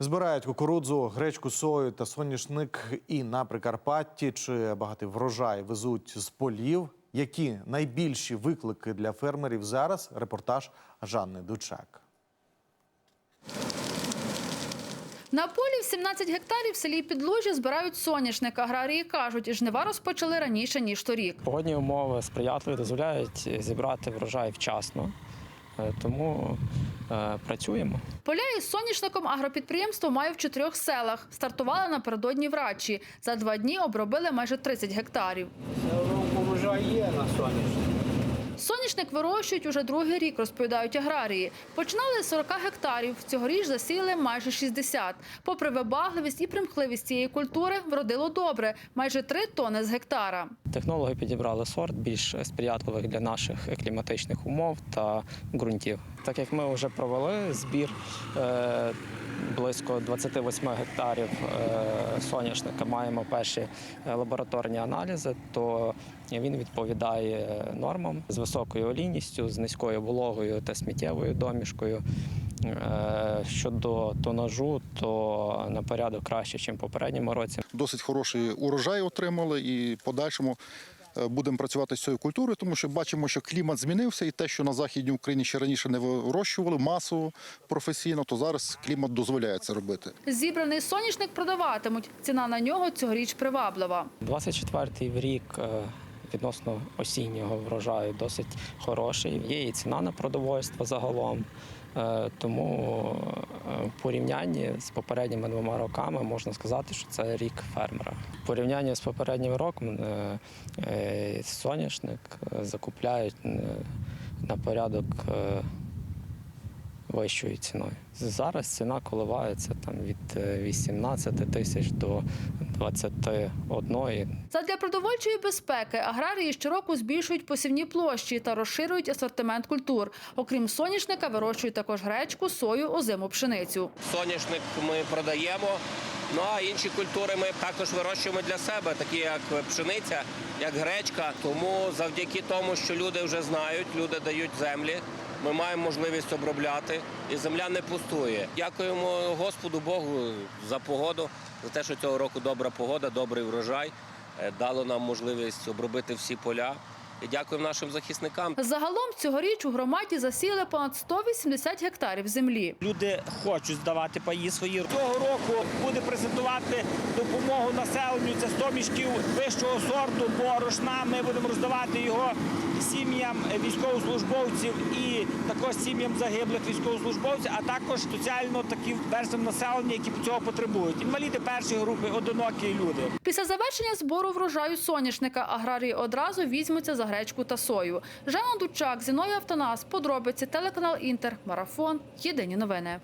Збирають кукурудзу, гречку, сою та соняшник і на Прикарпатті. Чи багатий врожай везуть з полів? Які найбільші виклики для фермерів зараз? Репортаж Жанни Дучак. На полі в 17 гектарів в селі Підлужі збирають соняшник. Аграрії кажуть, жнива розпочали раніше, ніж торік. Погодні умови сприятливі дозволяють зібрати врожай вчасно, тому е, працюємо. Поля із соняшником агропідприємство має в чотирьох селах. Стартували напередодні врачі. За два дні обробили майже 30 гектарів. Урожай є на сонячні. Соняшник вирощують уже другий рік, розповідають аграрії. Починали з 40 гектарів. Цьогоріч засіяли майже 60. Попри вибагливість і примхливість цієї культури, вродило добре – майже 3 тони з гектара. Технологи підібрали сорт більш сприятливих для наших кліматичних умов та ґрунтів. Так як ми вже провели збір е, близько 28 гектарів е, соняшника, маємо перші е, лабораторні аналізи, то він відповідає нормам з високою олійністю, з низькою вологою та сміттєвою домішкою. Щодо тонажу, то на порядок краще, ніж попередньому році. досить хороший урожай отримали і подальшому будемо працювати з цією культурою, тому що бачимо, що клімат змінився, і те, що на західній Україні ще раніше не вирощували масово професійно, то зараз клімат дозволяє це робити. Зібраний соняшник продаватимуть. Ціна на нього цьогоріч приваблива. 24-й рік е, відносно осіннього врожаю досить хороший. Є і ціна на продовольство загалом. Е, Тому е, в порівнянні з попередніми двома роками можна сказати, що це рік фермера. В порівнянні з попереднім роком е, соняшник закупляють на порядок вищою ціною. Зараз ціна коливається там від е, 18 тисяч до 21. Задля продовольчої безпеки аграрії щороку збільшують посівні площі та розширюють асортимент культур. Окрім соняшника, вирощують також гречку, сою, озиму пшеницю. Соняшник ми продаємо. Ну а інші культури ми також вирощуємо для себе, такі як пшениця, як гречка. Тому завдяки тому, що люди вже знають, люди дають землі. Ми маємо можливість обробляти, і земля не пустує. Дякуємо Господу Богу за погоду, за те, що цього року добра погода, добрий врожай е, дало нам можливість обробити всі поля. І дякуємо нашим захисникам. Загалом цьогоріч у громаді засіяли понад 180 гектарів землі. Люди хочуть здавати паї свої. Цього року буде презентувати допомогу населенню. Це 100 мішків вищого сорту борошна. Ми будемо роздавати його сім'ям військовослужбовців і також сім'ям загиблих військовослужбовців, а також соціально таким верствам населення, які цього потребують. Інваліди першої групи, одинокі люди. Після завершення збору врожаю соняшника аграрії одразу візьмуться за гречку та сою. Жанна Дучак, Зіною Автонас, подробиці, телеканал Інтер, Марафон. Єдині новини.